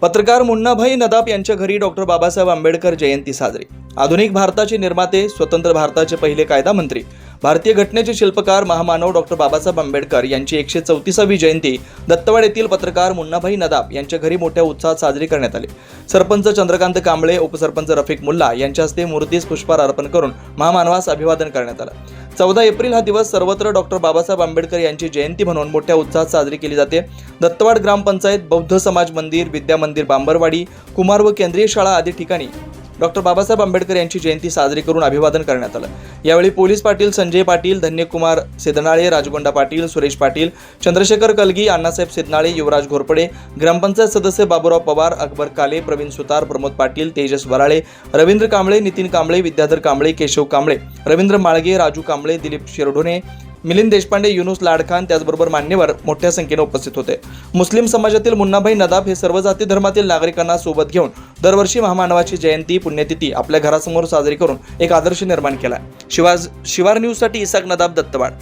पत्रकार मुन्नाभाई नदाप यांच्या घरी डॉक्टर बाबासाहेब आंबेडकर जयंती साजरी. आधुनिक भारताचे निर्माते स्वतंत्र भारताचे पहिले कायदा मंत्री भारतीय घटनेचे शिल्पकार महामानव डॉक्टर बाबासाहेब आंबेडकर यांची एकशे चौतीसावी जयंती दत्तवाड येथील पत्रकार मुन्नाभाई नदाब यांच्या घरी मोठ्या उत्साहात साजरी करण्यात आली. सरपंच चंद्रकांत कांबळे उपसरपंच रफिक मुल्ला यांच्या हस्ते मूर्तीस पुष्पहार अर्पण करून महामानवास अभिवादन करण्यात आलं. चौदा एप्रिल हा दिवस सर्वत्र डॉक्टर बाबासाहेब आंबेडकर यांची जयंती म्हणून मोठ्या उत्साहात साजरी केली जाते. दत्तवाड ग्रामपंचायत बौद्ध समाज मंदिर विद्या मंदिर बांबरवाडी कुमार व केंद्रीय शाळा आदी ठिकाणी डॉक्टर बाबासाहेब आंबेडकर यांची जयंती साजरी करून अभिवादन करण्यात आलं. यावेळी पोलीस पाटील संजय पाटील धन्यकुमार सिदनाळे राजगोंडा पाटील सुरेश पाटील चंद्रशेखर कलगी अण्णासाहेब सिदनाळे युवराज घोरपडे ग्रामपंचायत सदस्य बाबूराव पवार अकबर काले प्रवीण सुतार प्रमोद पाटील तेजस वराळे रवींद्र कांबळे नितीन कांबळे विद्याधर कांबळे केशव कांबळे रवींद्र माळगे राजू कांबळे दिलीप शिरढोणे मिलिंद देशपांडे युनुस लाडखान त्याचबरोबर मान्यवर मोठ्या संख्येने उपस्थित होते. मुस्लिम समाजातील मुन्नाभाई नदाब हे सर्व जाती धर्मातील नागरिकांना सोबत घेऊन दरवर्षी महामानवाची जयंती पुण्यतिथी आपल्या घरासमोर साजरी करून एक आदर्श निर्माण केला. शिवाज शिवार न्यूजसाठी इसाक नदाब दत्तवाड.